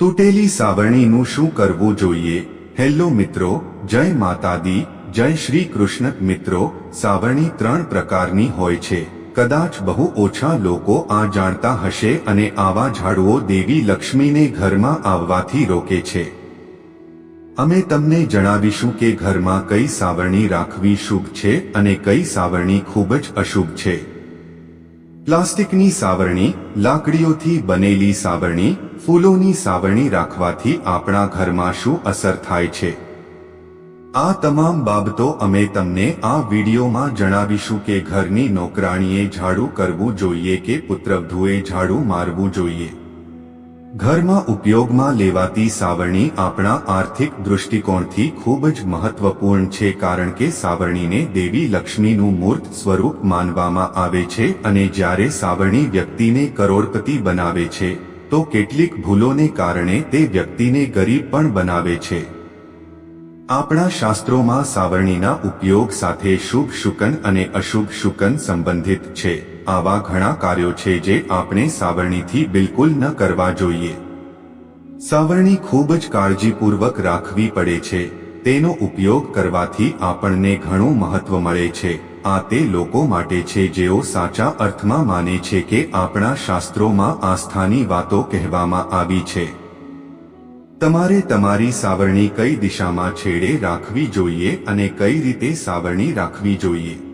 તૂટેલી સાવરણીનું શું કરવું જોઈએ? હેલો મિત્રો, જય માતાદી જય શ્રી કૃષ્ણ. મિત્રો, સાવરણી ત્રણ પ્રકારની હોય છે. કદાચ બહુ ઓછા લોકો આ જાણતા હશે અને આવા ઝાડુઓ દેવી લક્ષ્મીને ઘરમાં આવવાથી રોકે છે. અમે તમને જણાવીશું કે ઘરમાં કઈ સાવરણી રાખવી શુભ છે અને કઈ સાવરણી ખૂબ જ અશુભ છે. પ્લાસ્ટિકની સાવરણી, લાકડીઓથી બનેલી સાવરણી, ફૂલોની સાવરણી રાખવાથી આપણા ઘરમાં શું અસર થાય છે? આ તમામ બાબતો અમે તમને આ વિડીયોમાં જણાવીશું કે ઘરની નોકરાણીએ ઝાડુ કરવું જોઈએ કે પુત્રવધુએ ઝાડુ મારવું જોઈએ. ઘરમાં ઉપયોગમાં લેવાતી સાવરણી આપણા આર્થિક દૃષ્ટિકોણથી ખૂબ જ મહત્વપૂર્ણ છે કારણ કે સાવરણીને દેવી લક્ષ્મીનું મૂર્ત સ્વરૂપ માનવામાં આવે છે અને જ્યારે સાવરણી વ્યક્તિને કરોડપતિ બનાવે છે, તો કેટલીક ભૂલોને કારણે તે વ્યક્તિને ગરીબ પણ બનાવે છે. આપણા શાસ્ત્રોમાં સાવરણીના ઉપયોગ સાથે શુભ શુકન અને અશુભ શુકન સંબંધિત છે. આવા ઘણા કાર્યો છે જે આપણે સાવરણીથી બિલકુલ ન કરવા જોઈએ. સાવરણી ખૂબ જ કાળજીપૂર્વક રાખવી પડે છે. તેનો ઉપયોગ કરવાથી આપણને ઘણું મહત્વ મળે છે. આ તે લોકો માટે છે જેઓ સાચા અર્થમાં માને છે કે આપણા શાસ્ત્રોમાં આસ્થાની વાતો કહેવામાં આવી છે. તમારે તમારી સાવરણી કઈ દિશામાં છેડે રાખવી જોઈએ અને કઈ રીતે સાવરણી રાખવી જોઈએ?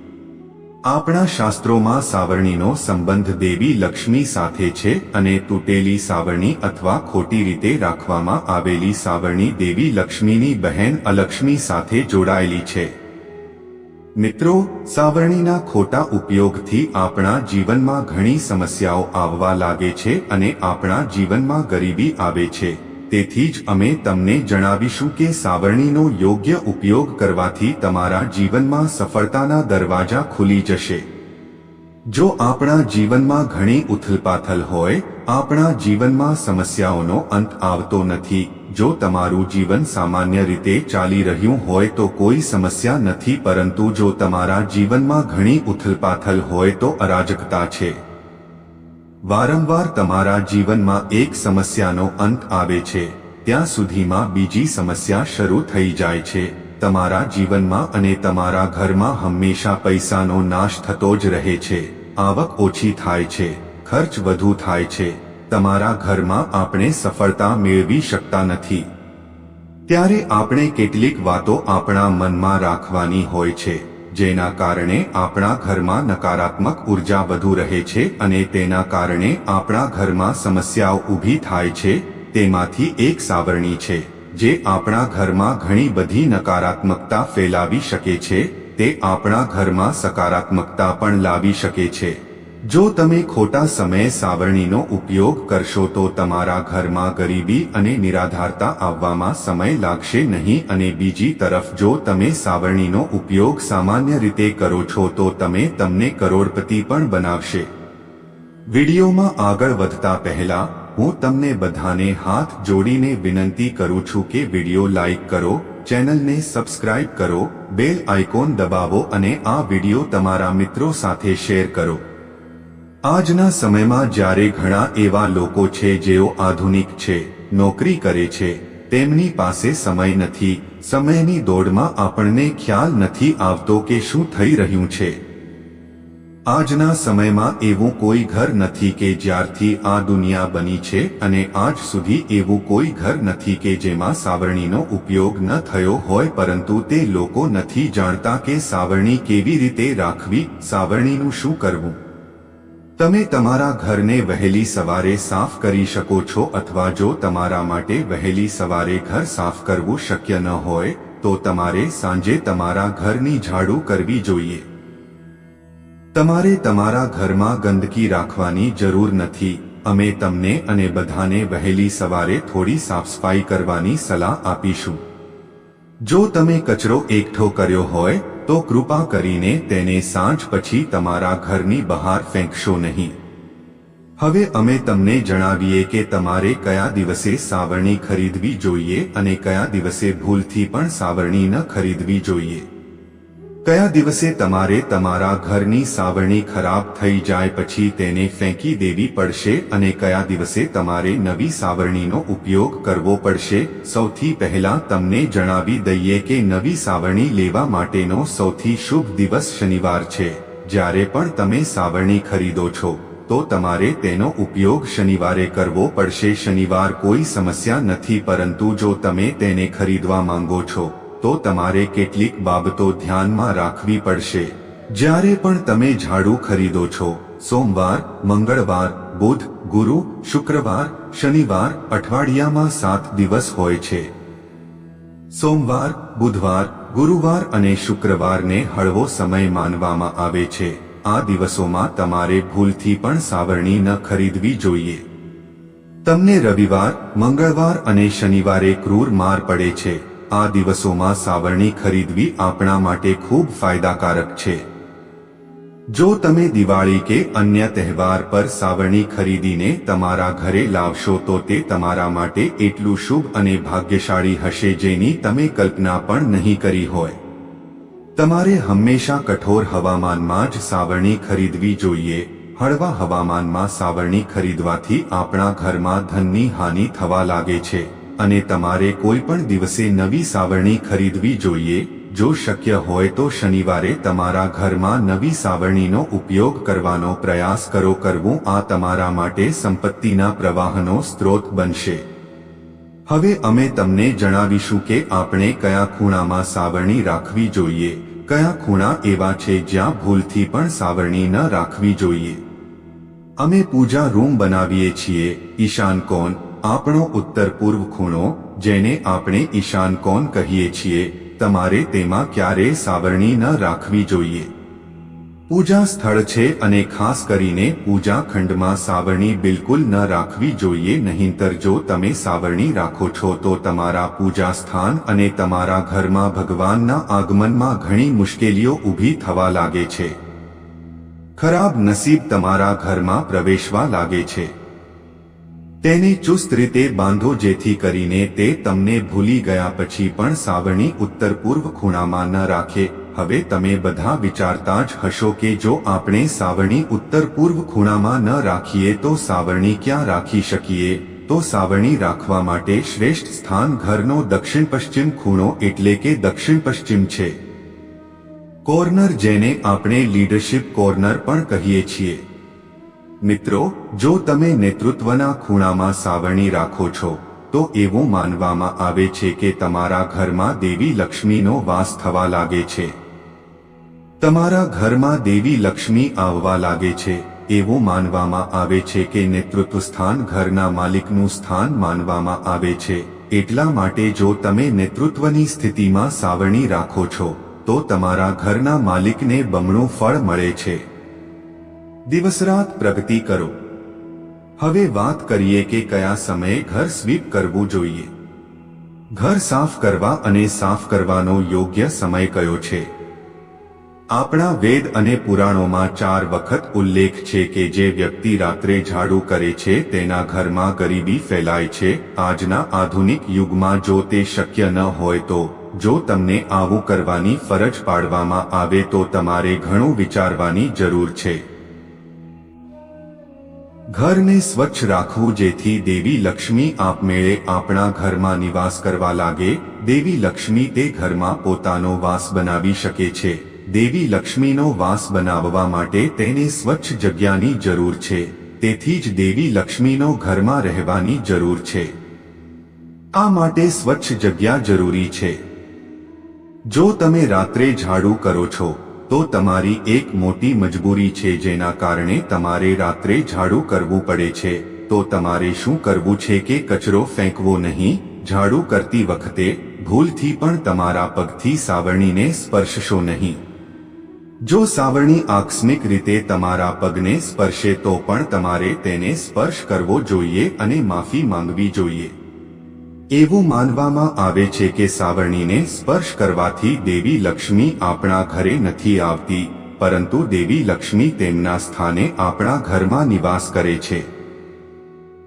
આપણા શાસ્ત્રોમાં સાવરણીનો સંબંધ દેવી લક્ષ્મી સાથે છે અને તૂટેલી સાવરણી અથવા ખોટી રીતે રાખવામાં આવેલી સાવરણી દેવી લક્ષ્મીની બહેન અલક્ષ્મી સાથે જોડાયેલી છે. મિત્રો, સાવરણીના ખોટા ઉપયોગથી આપણા જીવનમાં ઘણી સમસ્યાઓ આવવા લાગે છે અને આપણા જીવનમાં ગરીબી આવે છે. તેથી જ અમે તમને જણાવીશું કે સાવરણીનો યોગ્ય ઉપયોગ કરવાથી તમારા જીવનમાં સફળતાના દરવાજા ખુલી જશે. જો આપણા જીવનમાં ઘણી ઉથલપાથલ હોય, આપણા જીવનમાં સમસ્યાઓનો અંત આવતો નથી. જો તમારું જીવન સામાન્ય રીતે ચાલી રહ્યું હોય તો કોઈ સમસ્યા નથી, પરંતુ જો તમારા જીવનમાં ઘણી ઉથલપાથલ હોય તો અરાજકતા છે. વારંવાર તમારા જીવનમાં એક સમસ્યાનો અંત આવે છે, ત્યાં સુધીમાં બીજી સમસ્યા શરૂ થઈ જાય છે. તમારા જીવનમાં અને તમારા ઘરમાં હંમેશા પૈસાનો નાશ થતો જ રહે છે. આવક ઓછી થાય છે, ખર્ચ વધુ થાય છે. તમારા ઘરમાં આપણે સફળતા મેળવી શકતા નથી. ત્યારે આપણે કેટલીક વાતો આપણા મનમાં રાખવાની હોય છે. જેના કારણે આપણા ઘરમાં નકારાત્મક ઊર્જા વધુ રહે છે અને તેના કારણે આપણા ઘરમાં સમસ્યાઓ ઊભી થાય છે, તેમાંથી એક સાવરણી છે, જે આપણા ઘરમાં ઘણી બધી નકારાત્મકતા ફેલાવી શકે છે, તે આપણા ઘરમાં સકારાત્મકતા પણ લાવી શકે છે. જો તમે ખોટા સમયે સાવરણીનો ઉપયોગ કરશો તો તમારા ઘરમાં ગરીબી અને નિરાધારતા આવવામાં સમય લાગશે નહીં અને બીજી તરફ જો તમે સાવરણીનો ઉપયોગ સામાન્ય રીતે કરો છો તો તમે તમને કરોડપતિ પણ બનાવશે. વિડીયોમાં આગળ વધતા પહેલા, હું તમને બધાને હાથ જોડીને વિનંતી કરું છું કે વીડિયો લાઈક કરો, ચેનલને સબસ્ક્રાઇબ કરો, બેલ આઇકોન દબાવો અને આ વીડિયો તમારા મિત્રો સાથે શેર કરો. આજના સમયમાં જ્યારે ઘણા એવા લોકો છે જેઓ આધુનિક છે, નોકરી કરે છે, તેમની પાસે સમય નથી, સમયની દોડમાં આપણને ખ્યાલ નથી આવતો કે શું થઈ રહ્યું છે. આજના સમયમાં એવું કોઈ ઘર નથી કે જ્યારથી આ દુનિયા બની છે અને આજ સુધી એવું કોઈ ઘર નથી કે જેમાં સાવરણીનો ઉપયોગ ન થયો હોય પરંતુ તે લોકો નથી જાણતા કે સાવરણી કેવી રીતે રાખવી, સાવરણીનું શું કરવું. તમે તમારા ઘરને વહેલી સવારે સાફ કરી શકો છો અથવા જો તમારા માટે વહેલી સવારે ઘર સાફ કરવું શક્ય ન હોય, તો તમારે સાંજે તમારા ઘરની ઝાડુ કરવી જોઈએ. તમારે તમારા ઘરમાં ગંદકી રાખવાની જરૂર નથી. અમે તમને અને બધાને વહેલી સવારે થોડી સાફસફાઈ કરવાની સલાહ આપીશું. જો તમે કચરો એકઠો કર્યો હોય તો કૃપા કરીને તેને સાંજ પછી તમારા ઘરની બહાર ફેંકશો નહીં. હવે અમે તમને જણાવીએ કે તમારે કયા દિવસે સાવરણી ખરીદવી જોઈએ અને કયા દિવસે ભૂલથી પણ સાવરણી ન ખરીદવી જોઈએ. કયા દિવસે તમારે તમારા ઘરની સાવરણી ખરાબ થઈ જાય પછી તેને ફેંકી દેવી પડશે અને કયા દિવસે તમારે નવી સાવરણીનો ઉપયોગ કરવો પડશે? સૌથી પહેલા તમને જણાવી દઈએ કે નવી સાવરણી લેવા માટેનો સૌથી શુભ દિવસ શનિવાર છે. જ્યારે પણ તમે સાવરણી ખરીદો છો, તો તમારે તેનો ઉપયોગ શનિવારે કરવો પડશે. શનિવાર કોઈ સમસ્યા નથી, પરંતુ જો તમે તેને ખરીદવા માંગો છો તો તમારે કેટલીક બાબતો ધ્યાનમાં રાખવી પડશે. જ્યારે પણ તમે ઝાડુ ખરીદો છો, સોમવાર, મંગળવાર, બુધ, ગુરુ, શુક્રવાર, શનિવાર, અઠવાડિયામાં સાત દિવસ હોય છે. સોમવાર, બુધવાર, ગુરુવાર અને શુક્રવારને હળવો સમય માનવામાં આવે છે. આ દિવસોમાં તમારે ભૂલથી પણ સાવરણી ન ખરીદવી જોઈએ. તમને રવિવાર, મંગળવાર અને શનિવારે ક્રૂર માર પડે છે. આ દિવસોમાં સાવરણી ખરીદવી આપણા માટે ખૂબ ફાયદાકારક છે. જો તમે દિવાળી કે અન્ય તહેવાર પર સાવરણી ખરીદીને તમારા ઘરે લાવશો તો તે તમારા માટે એટલું શુભ અને ભાગ્યશાળી હશે જેની તમે કલ્પના પણ નહીં કરી હોય. તમારે હંમેશા કઠોર હવામાનમાં જ સાવરણી ખરીદવી જોઈએ. હળવા હવામાનમાં સાવરણી ખરીદવાથી આપણા ઘરમાં ધનની હાનિ થવા લાગે છે. અને તમારે કોઈ પણ દિવસે નવી સાવરણી ખરીદવી જોઈએ. જો શક્ય હોય તો શનિવારે તમારા ઘરમાં નવી સાવરણીનો ઉપયોગ કરવાનો પ્રયાસ કરો. કરવું આ તમારા માટે સંપત્તિના પ્રવાહનો સ્ત્રોત બનશે. હવે અમે તમને જણાવીશું કે આપણે કયા ખૂણામાં સાવરણી રાખવી જોઈએ. કયા ખૂણા એવા છે જ્યાં ભૂલથી પણ સાવરણી ન રાખવી જોઈએ. અમે પૂજા રૂમ બનાવીએ છીએ. ઈશાન કોણ આપણો ઉત્તર પૂર્વ ખૂણો, જેને આપણે ઈશાન કોણ કહીએ છીએ, તમારે તેમાં ક્યારેય સાવરણી ન રાખવી જોઈએ. પૂજા સ્થળ છે અને ખાસ કરીને પૂજા ખંડમાં સાવરણી બિલકુલ ન રાખવી જોઈએ, નહીંતર જો તમે સાવરણી રાખો છો, તો તમારા પૂજા સ્થાન અને તમારા ઘરમાં ભગવાનના આગમનમાં ઘણી મુશ્કેલીઓ ઊભી થવા લાગે છે. ખરાબ નસીબ તમારા ઘરમાં પ્રવેશવા લાગે છે. તેને ચુસ્ત રીતે બાંધો જેથી કરીને તે તમને ભૂલી ગયા પછી પણ સાવરણી ઉત્તર પૂર્વ ખૂણામાં ન રાખે. હવે તમે બધા વિચારતા જ હશો કે જો આપણે સાવરણી ઉત્તર પૂર્વ ખૂણામાં ન રાખીએ તો સાવરણી ક્યાં રાખી શકીએ? તો સાવરણી રાખવા માટે શ્રેષ્ઠ સ્થાન ઘરનો દક્ષિણ પશ્ચિમ ખૂણો એટલે કે દક્ષિણ પશ્ચિમ છે. કોર્નર જેને આપણે લીડરશિપ કોર્નર પણ કહીએ છીએ. મિત્રો, જો તમે નેતૃત્વના ખૂણામાં સાવરણી રાખો છો, તો એવું માનવામાં આવે છે કે તમારા ઘરમાં દેવી લક્ષ્મીનો વાસ થવા લાગે છે. તમારા ઘરમાં દેવી લક્ષ્મી આવવા લાગે છે, એવું માનવામાં આવે છે કે નેતૃત્વ સ્થાન ઘરના માલિકનું સ્થાન માનવામાં આવે છે. એટલા માટે જો તમે નેતૃત્વની સ્થિતિમાં સાવરણી રાખો છો, તો તમારા ઘરના માલિકને બમણું ફળ મળે છે. દિવસરાત પ્રગતિ કરો. હવે વાત કરીએ કે કયા સમયે ઘર સ્વીપ કરવું જોઈએ. ઘર સાફ કરવા અને સાફ કરવાનો યોગ્ય સમય કયો છે? આપણા વેદ અને પુરાણોમાં ચાર વખત ઉલ્લેખ છે કે જે વ્યક્તિ રાત્રે ઝાડુ કરે છે તેના ઘરમાં ગરીબી ફેલાય છે. આજના આધુનિક યુગમાં જો તે શક્ય ન હોય તો, જો તમને આવું કરવાની ફરજ પાડવામાં આવે તો તમારે ઘણું વિચારવાની જરૂર છે. ઘરને સ્વચ્છ રાખવું જેથી દેવી લક્ષ્મી આપમેળે આપણા ઘરમાં નિવાસ કરવા લાગે, દેવી લક્ષ્મી તે ઘરમાં પોતાનો વાસ બનાવી શકે છે. દેવી લક્ષ્મીનો વાસ બનાવવા માટે તેને સ્વચ્છ જગ્યાની જરૂર છે. તેથી જ દેવી લક્ષ્મીનો ઘરમાં રહેવાની જરૂર છે. આ માટે સ્વચ્છ જગ્યા જરૂરી છે. જો તમે રાત્રે ઝાડુ કરો છો તો તમારી એક મોટી મજબૂરી છે જેના કારણે તમારે રાત્રે ઝાડુ કરવું પડે છે. તો તમારે શું કરવું છે કે કચરો ફેંકવો નહીં? ઝાડુ કરતી વખતે ભૂલથી પણ તમારા પગથી સાવરણીને સ્પર્શશો નહીં. જો સાવરણી આકસ્મિક રીતે તમારા પગને સ્પર્શે તો પણ તમારે તેને સ્પર્શ કરવો જોઈએ અને માફી માંગવી જોઈએ. એવું માનવામાં આવે છે કે સાવરણીને સ્પર્શ કરવાથી દેવી લક્ષ્મી આપણા ઘરે નથી આવતી, પરંતુ દેવી લક્ષ્મી તેમના સ્થાને આપણા ઘરમાં નિવાસ કરે છે.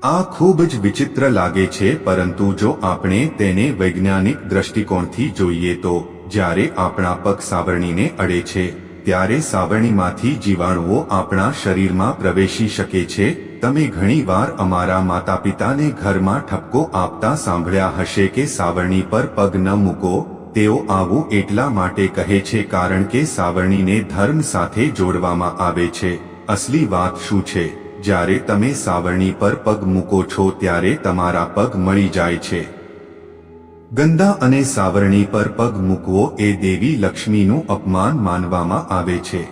આ ખૂબ જ વિચિત્ર લાગે છે, પરંતુ જો આપણે તેને વૈજ્ઞાનિક દ્રષ્ટિકોણથી જોઈએ તો, જ્યારે આપણા પગ સાવરણીને અડે છે, ત્યારે સાવરણીમાંથી જીવાણુઓ આપણા શરીરમાં પ્રવેશી શકે છે તમે ઘણીવાર અમારા માતા પિતાને ઘરમાં ઠપકો આપતા સાંભળ્યા હશે કે સાવરણી પર પગ ન મૂકો, તેઓ આવું એટલા માટે કહે છે કારણ કે સાવરણીને ધર્મ સાથે જોડવામાં આવે છે. અસલી વાત શું છે? જ્યારે તમે સાવરણી પર પગ મૂકો છો ત્યારે તમારા પગ મળી જાય છે. ગંદા અને સાવરણી પર પગ મૂકવો એ દેવી લક્ષ્મીનું અપમાન માનવામાં આવે છે.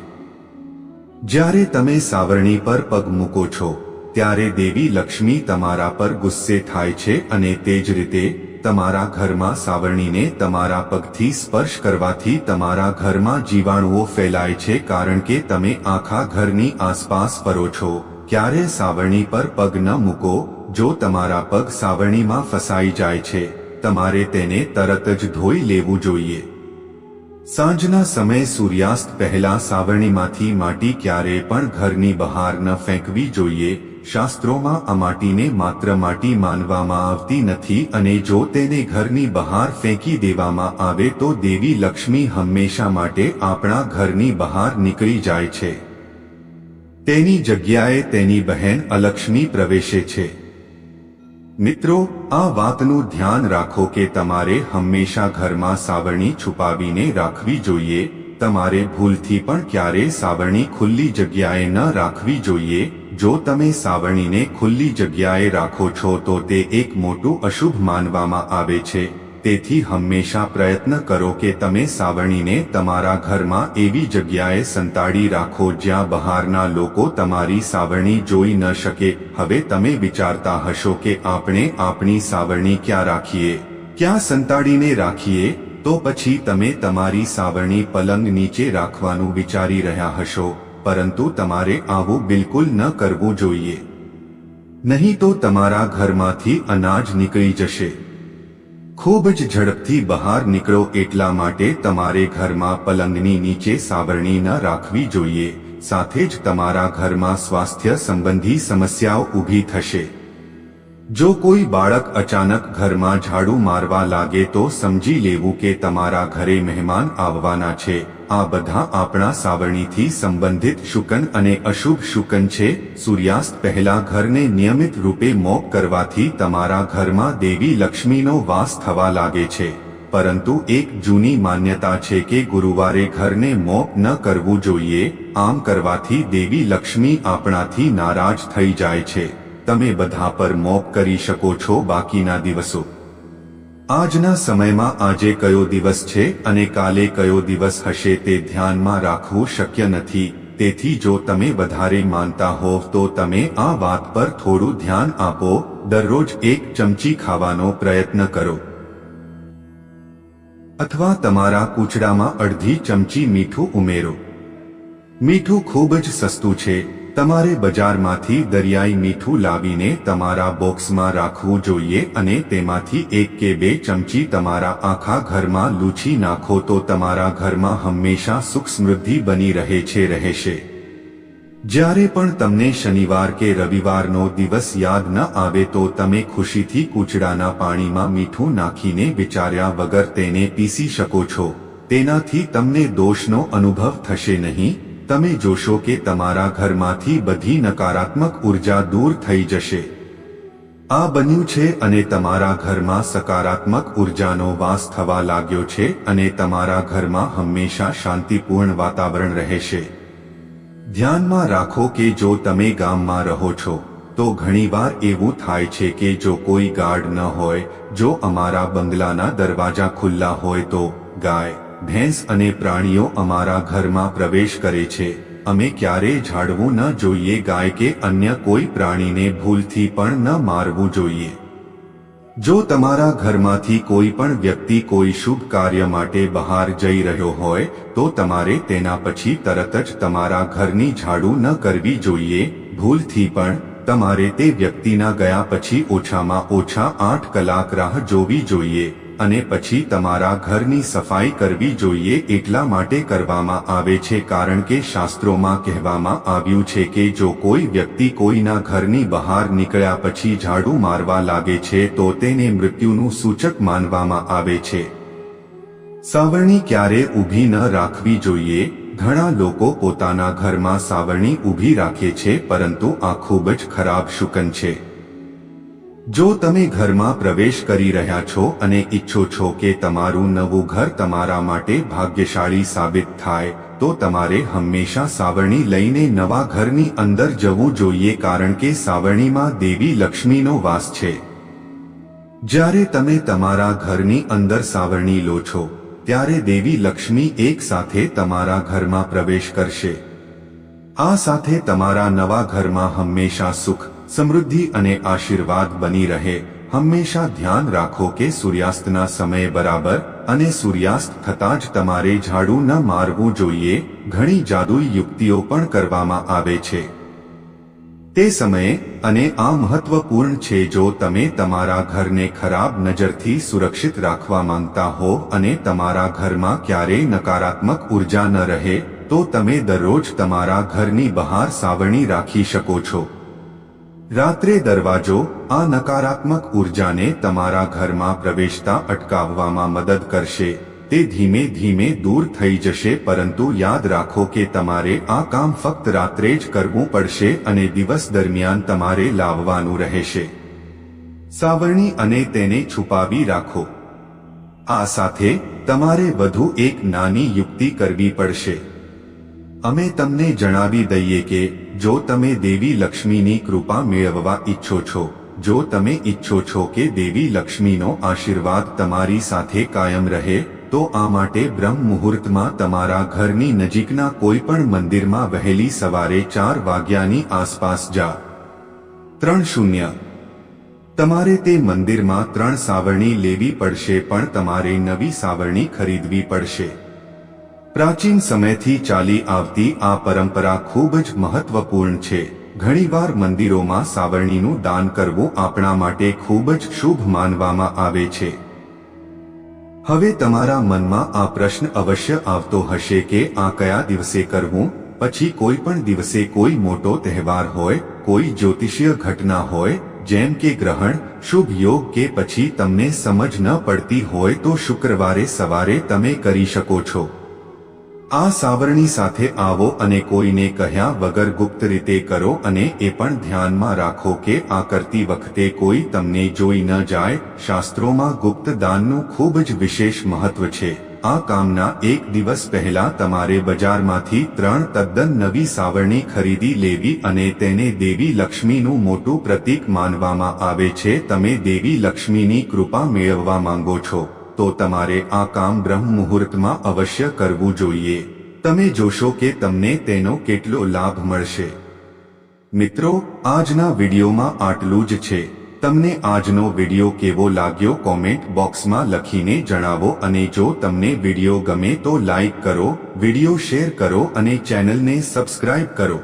જ્યારે તમે સાવરણી પર પગ મૂકો છો ત્યારે દેવી લક્ષ્મી તમારા પર ગુસ્સે થાય છે અને તે જ રીતે તમારા ઘરમાં સાવરણીને તમારા પગથી સ્પર્શ કરવાથી તમારા ઘરમાં જીવાણુઓ ફેલાય છે કારણ કે તમે આખા ઘરની આસપાસ ફરો છો. ક્યારે સાવરણી પર પગ ન મૂકો, જો તમારા પગ સાવરણીમાં ફસાઈ જાય છે, તમારે તેને તરત જ ધોઈ લેવું જોઈએ. સાંજના સમયે સૂર્યાસ્ત પહેલા સાવરણીમાંથી માટી ક્યારે પણ ઘરની બહાર ન ફેંકવી જોઈએ શાસ્ત્રોમાં આ માટીને માત્ર માટી માનવામાં આવતી નથી અને જો તેને ઘરની બહાર ફેંકી દેવામાં આવે તો દેવી લક્ષ્મી હંમેશા માટે આપણા ઘરની બહાર નીકળી જાય છે. તેની જગ્યાએ તેની બહેન અલક્ષ્મી પ્રવેશે છે. મિત્રો, આ વાતનું ધ્યાન રાખો કે તમારે હંમેશા ઘરમાં સાવરણી છુપાવીને રાખવી જોઈએ, તમારે ભૂલથી પણ ક્યારે સાવરણી ખુલ્લી જગ્યાએ ન રાખવી જોઈએ જો તમે સાવરણીને ખુલ્લી જગ્યાએ રાખો છો તો તે એક મોટું અશુભ માનવામાં આવે છે. તેથી હંમેશા પ્રયત્ન કરો કે તમે સાવરણીને તમારા ઘરમાં એવી જગ્યાએ સંતાડી રાખો જ્યાં બહારના લોકો તમારી સાવરણી જોઈ ન શકે. હવે તમે વિચારતા હશો કે આપણે આપણી સાવરણી ક્યાં રાખીએ? ક્યાં સંતાડીને રાખીએ? તો પછી તમે તમારી સાવરણી પલંગ નીચે રાખવાનું વિચારી રહ્યા હશો. પરંતુ તમારે આવું બિલકુલ ન કરવું જોઈએ. નહીં તો તમારા ઘરમાંથી અનાજ નીકળી જશે. ખૂબ જ ઝડપથી બહાર નીકળો એટલા માટે તમારે ઘરમાં પલંગની નીચે સાવરણી ન રાખવી જોઈએ, સાથે જ તમારા ઘરમાં સ્વાસ્થ્ય સંબંધી સમસ્યાઓ ઊભી થશે. જો કોઈ બાળક અચાનક ઘરમાં ઝાડુ મારવા લાગે તો સમજી લેવું કે તમારા ઘરે મહેમાન આવવાના છે. આ બધા આપણા સાવરણીથી સંબંધિત શુકન અને અશુભ શુકન છે. સૂર્યાસ્ત પહેલા ઘરને નિયમિત રૂપે મોપ કરવાથી તમારા ઘરમાં દેવી લક્ષ્મીનો વાસ થવા લાગે છે. પરંતુ એક જૂની માન્યતા છે કે ગુરુવારે ઘરને મોપ ન કરવું જોઈએ. આમ કરવાથી દેવી લક્ષ્મી આપણાથી નારાજ થઈ જાય છે. તમે બધા પર મોપ કરી શકો છો બાકીના દિવસો. આજના સમયમાં આજે કયો દિવસ છે અને કાલે કયો દિવસ હશે તે ધ્યાનમાં રાખવું શક્ય નથી. તેથી જો તમે વધારે માનતા હોવ તો તમે આ વાત પર થોડું ધ્યાન આપો. દરરોજ એક ચમચી ખાવાનો પ્રયત્ન કરો. અથવા તમારા કૂચડામાં અડધી ચમચી મીઠું ઉમેરો. મીઠું ખૂબ જ સસ્તું છે. તમારે બજારમાંથી દરિયાઈ મીઠું લાવીને તમારા બોક્સમાં રાખવું જોઈએ અને તેમાંથી એક કે બે ચમચી તમારા આખા ઘરમાં લૂછી નાખો તો તમારા ઘરમાં હંમેશા સુખ સમૃદ્ધિ બની રહે છે, રહેશે. જ્યારે પણ તમને શનિવાર કે રવિવારનો દિવસ યાદ ન આવે તો તમે ખુશીથી કૂચડાના પાણીમાં મીઠું નાખીને વિચાર્યા વગર તેને પીસી શકો છો. તેનાથી તમને દોષનો અનુભવ થશે નહીં. તમે જોશો કે તમારા ઘરમાંથી બધી નકારાત્મક ઊર્જા દૂર થઈ જશે. આ બન્યું છે અને તમારા ઘરમાં સકારાત્મક ઉર્જાનો વાસ થવા લાગ્યો છે અને તમારા ઘરમાં હંમેશા શાંતિપૂર્ણ વાતાવરણ રહેશે. ધ્યાનમાં રાખો કે જો તમે ગામમાં રહો છો, તો ઘણીવાર એવું થાય છે કે જો કોઈ ગાર્ડ ન હોય, જો અમારા બંગલાના દરવાજા ખુલ્લા હોય તો ગાય ભેંસ અને પ્રાણીઓ અમારા ઘરમાં પ્રવેશ કરે છે. અમે ક્યારેય ઝાડવું ન જોઈએ ગાય કે અન્ય કોઈ પ્રાણીને ભૂલથી પણ ન મારવું જોઈએ. જો તમારા ઘરમાંથી કોઈ પણ વ્યક્તિ કોઈ શુભ કાર્ય માટે બહાર જઈ રહ્યો હોય, તો તમારે તેના પછી તરત જ તમારા ઘરની ઝાડુ ન કરવી જોઈએ. ભૂલથી પણ, તમારે તે વ્યક્તિના ગયા પછી ઓછામાં ઓછા આઠ કલાક રાહ જોવી જોઈએ. અને પછી તમારા ઘરની સફાઈ કરવી જોઈએ એટલા માટે કરવામાં આવે છે કારણ કે શાસ્ત્રોમાં કહેવામાં આવ્યું છે કે જો કોઈ વ્યક્તિ કોઈના ઘરની બહાર નીકળ્યા પછી ઝાડુ મારવા લાગે છે તો તેને મૃત્યુનું સૂચક માનવામાં આવે છે. સાવરણી ક્યારે ઊભી ન રાખવી જોઈએ? ઘણા લોકો પોતાના ઘરમાં સાવરણી ઊભી રાખે છે પરંતુ આ ખૂબ જ ખરાબ શુકન છે. જો તમે ઘરમાં પ્રવેશ કરી રહ્યા છો અને ઈચ્છો છો કે તમારું નવું ઘર તમારા માટે ભાગ્યશાળી સાબિત થાય, તો તમારે હંમેશા સાવરણી લઈને નવા ઘરની અંદર જવું જોઈએ કારણ કે સાવરણીમાં દેવી લક્ષ્મીનો વાસ છે. જ્યારે તમે તમારા ઘરની અંદર સાવરણી લો છો, ત્યારે દેવી લક્ષ્મી એક સાથે તમારા ઘરમાં પ્રવેશ કરશે. આ સાથે તમારા નવા ઘરમાં હંમેશા સુખ સમૃદ્ધિ અને આશીર્વાદ બની રહે. હંમેશા ધ્યાન રાખો કે સૂર્યાસ્તના સમયે બરાબર અને સૂર્યાસ્ત થતાં જ તમારે ઝાડુ ન મારવું જોઈએ. ઘણી જાદુઈ યુક્તિઓ પણ કરવામાં આવે છે. તે સમયે અને આ મહત્વપૂર્ણ છે જો તમે તમારા ઘરને ખરાબ નજરથી સુરક્ષિત રાખવા માંગતા હો અને તમારા ઘરમાં ક્યારેય નકારાત્મક ઊર્જા ન રહે, તો તમે દરરોજ તમારા ઘરની બહાર સાવરણી રાખી શકો છો. રાત્રે દરવાજો આ નકારાત્મક ઉર્જાને તમારા ઘરમાં પ્રવેશતા અટકાવવામાં મદદ કરશે. તે ધીમે ધીમે દૂર થઈ જશે પરંતુ યાદ રાખો કે તમારે આ કામ ફક્ત રાત્રે જ કરવું પડશે અને દિવસ દરમિયાન તમારે લાવવાનું રહેશે. સાવરણી અને તેને છુપાવી રાખો. આ સાથે તમારે વધુ એક નાની યુક્તિ કરવી પડશે. અમે તમને જણાવી દઈએ કે, જો તમે દેવી લક્ષ્મીની કૃપા મેળવવા ઈચ્છો છો, જો તમે ઈચ્છો છો કે દેવી લક્ષ્મીનો આશીર્વાદ તમારી સાથે કાયમ રહે, તો આ માટે બ્રહ્મ મુહૂર્તમાં તમારા ઘરની નજીકના કોઈ પણ મંદિરમાં વહેલી સવારે ચાર વાગ્યાની આસપાસ જા. ત્રણ શૂન્ય. તમારે તે મંદિરમાં ત્રણ સાવરણી લેવી પડશે પણ તમારે નવી સાવરણી ખરીદવી પડશે. પ્રાચીન સમયથી ચાલી આવતી આ પરંપરા ખૂબ જ મહત્વપૂર્ણ છે. ઘણીવાર મંદિરોમાં સાવરણીનું દાન કરવું આપણા માટે ખૂબ જ શુભ માનવામાં આવે છે. હવે તમારા મનમાં આ પ્રશ્ન અવશ્ય આવતો હશે કે આ કયા દિવસે કરવું? પછી કોઈ પણ દિવસે કોઈ મોટો તહેવાર હોય, કોઈ જ્યોતિષીય ઘટના હોય, જેમ કે ગ્રહણ, શુભ યોગ કે પછી તમને સમજ ન પડતી હોય તો શુક્રવારે સવારે તમે કરી શકો છો. આ સાવરણી સાથે આવો અને કોઈને કહ્યા વગર ગુપ્ત રીતે કરો અને એ પણ ધ્યાનમાં રાખો કે આ કરતી વખતે કોઈ તમને જોઈ ન જાય. શાસ્ત્રોમાં ગુપ્ત દાનનું ખૂબ જ વિશેષ મહત્વ છે. આ કામના એક દિવસ પહેલા તમારે બજારમાંથી ત્રણ તદ્દન નવી સાવરણી ખરીદી લેવી અને તેને દેવી લક્ષ્મીનું મોટું પ્રતીક માનવામાં આવે છે. તમે દેવી લક્ષ્મીની કૃપા મેળવવા માંગો છો. તો તમારે આ કામ બ્રહ્મ મુહૂર્તમાં અવશ્ય કરવું જોઈએ. તમે જોશો કે તમને તેનો કેટલો લાભ મળશે. મિત્રો, આજના વિડીયોમાં આટલું જ છે. તમને આજનો વીડિયો કેવો લાગ્યો કોમેન્ટ બોક્સમાં લખીને જણાવો અને જો તમને વીડિયો ગમે તો લાઈક કરો, વીડિયો શેર કરો અને ચેનલને સબસ્ક્રાઇબ કરો.